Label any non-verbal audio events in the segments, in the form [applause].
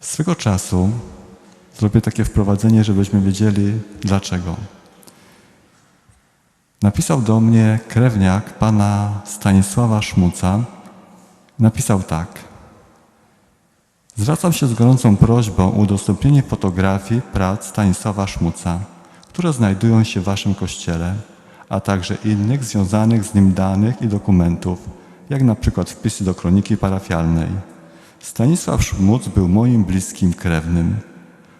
Swego czasu zrobię takie wprowadzenie, żebyśmy wiedzieli dlaczego. Napisał do mnie krewniak pana Stanisława Szmuca. Napisał tak. Zwracam się z gorącą prośbą o udostępnienie fotografii prac Stanisława Szmuca, które znajdują się w waszym kościele, a także innych związanych z nim danych i dokumentów, jak na przykład wpisy do kroniki parafialnej. Stanisław Szmuc był moim bliskim krewnym.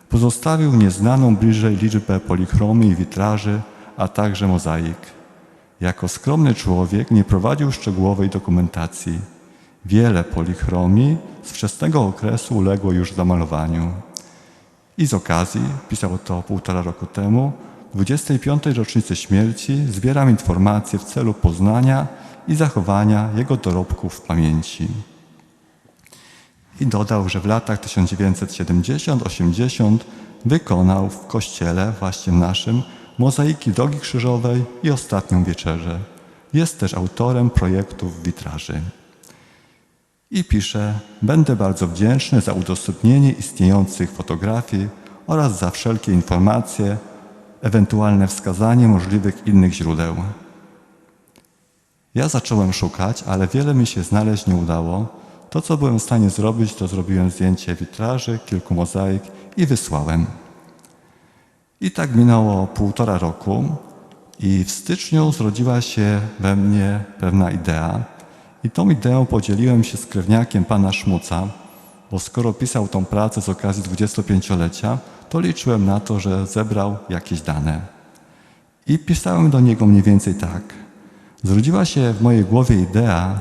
Pozostawił nieznaną bliżej liczbę polichromii i witraży, a także mozaik. Jako skromny człowiek nie prowadził szczegółowej dokumentacji. Wiele polichromii z wczesnego okresu uległo już zamalowaniu. I z okazji, pisał to półtora roku temu, 25. rocznicy śmierci zbieram informacje w celu poznania i zachowania jego dorobków w pamięci. I dodał, że w latach 1970-80 wykonał w kościele właśnie naszym mozaiki Drogi Krzyżowej i Ostatnią Wieczerzę. Jest też autorem projektów witraży. I pisze, będę bardzo wdzięczny za udostępnienie istniejących fotografii oraz za wszelkie informacje, ewentualne wskazanie możliwych innych źródeł. Ja zacząłem szukać, ale wiele mi się znaleźć nie udało. To, co byłem w stanie zrobić, to zrobiłem zdjęcie witraży, kilku mozaik i wysłałem. I tak minęło półtora roku i w styczniu zrodziła się we mnie pewna idea. I tą ideą podzieliłem się z krewniakiem pana Szmuca, bo skoro pisał tą pracę z okazji 25-lecia, to liczyłem na to, że zebrał jakieś dane. I pisałem do niego mniej więcej tak. Zrodziła się w mojej głowie idea,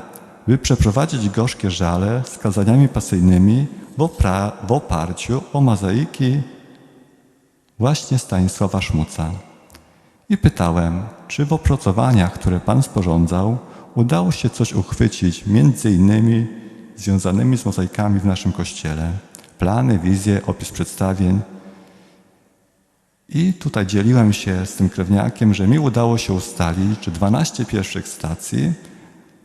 by przeprowadzić gorzkie żale z kazaniami pasyjnymi w, opra- w oparciu o mozaiki właśnie Stanisława Szmuca. I pytałem, czy w opracowaniach, które Pan sporządzał, udało się coś uchwycić, między innymi związanymi z mozaikami w naszym kościele. Plany, wizje, opis przedstawień. I tutaj dzieliłem się z tym krewniakiem, że mi udało się ustalić, że 12 pierwszych stacji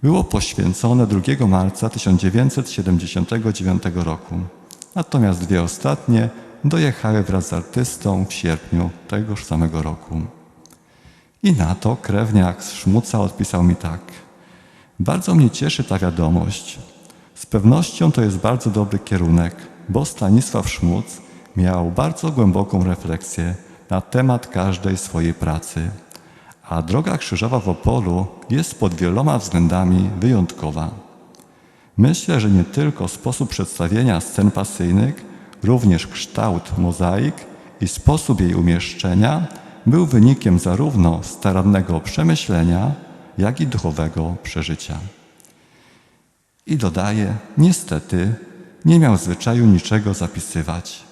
było poświęcone 2 marca 1979 roku. Natomiast dwie ostatnie dojechały wraz z artystą w sierpniu tegoż samego roku. I na to krewniak z Szmuca odpisał mi tak. Bardzo mnie cieszy ta wiadomość. Z pewnością to jest bardzo dobry kierunek, bo Stanisław Szmuc miał bardzo głęboką refleksję na temat każdej swojej pracy. A droga krzyżowa w Opolu jest pod wieloma względami wyjątkowa. Myślę, że nie tylko sposób przedstawienia scen pasyjnych, również kształt mozaik i sposób jej umieszczenia był wynikiem zarówno starannego przemyślenia, jak i duchowego przeżycia. I dodaje, niestety nie miał zwyczaju niczego zapisywać,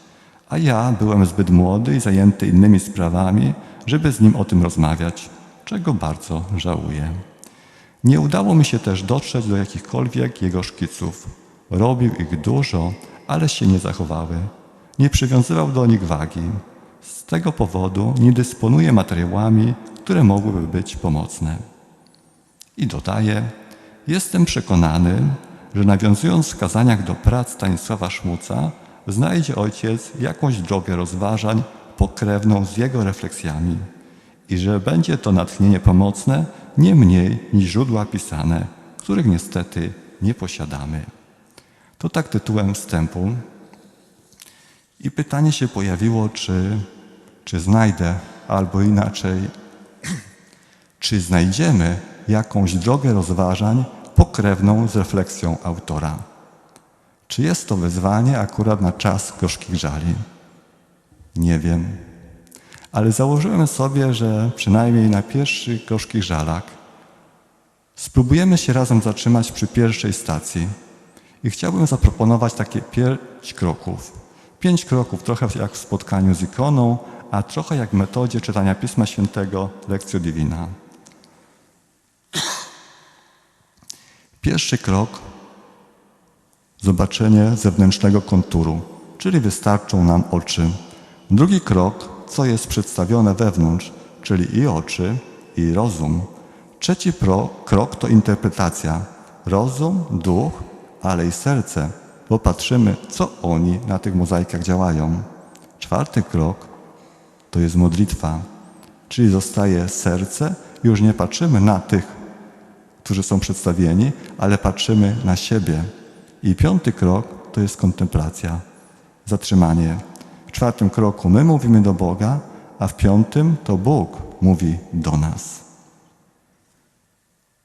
a ja byłem zbyt młody i zajęty innymi sprawami, żeby z nim o tym rozmawiać, czego bardzo żałuję. Nie udało mi się też dotrzeć do jakichkolwiek jego szkiców. Robił ich dużo, ale się nie zachowały. Nie przywiązywał do nich wagi. Z tego powodu nie dysponuje materiałami, które mogłyby być pomocne. I dodaje, jestem przekonany, że nawiązując w wskazaniach do prac Stanisława Szmuca, znajdzie ojciec jakąś drogę rozważań pokrewną z jego refleksjami i że będzie to natchnienie pomocne nie mniej niż źródła pisane, których niestety nie posiadamy. To tak tytułem wstępu. I pytanie się pojawiło, czy, czy znajdę, albo inaczej, [clears throat] czy znajdziemy jakąś drogę rozważań pokrewną z refleksją autora. Czy jest to wyzwanie akurat na czas gorzkich żali? Nie wiem. Ale założyłem sobie, że przynajmniej na pierwszych gorzkich żalach spróbujemy się razem zatrzymać przy pierwszej stacji. I chciałbym zaproponować takie pięć kroków. Pięć kroków, trochę jak w spotkaniu z ikoną, a trochę jak w metodzie czytania Pisma Świętego Lekcjo Divina. Pierwszy krok zobaczenie zewnętrznego konturu, czyli wystarczą nam oczy. Drugi krok, co jest przedstawione wewnątrz, czyli i oczy, i rozum. Trzeci pro, krok to interpretacja. Rozum, duch, ale i serce bo patrzymy, co oni na tych mozaikach działają. Czwarty krok to jest modlitwa, czyli zostaje serce, już nie patrzymy na tych, którzy są przedstawieni, ale patrzymy na siebie. I piąty krok to jest kontemplacja, zatrzymanie. Czwartym kroku my mówimy do Boga, a w piątym to Bóg mówi do nas.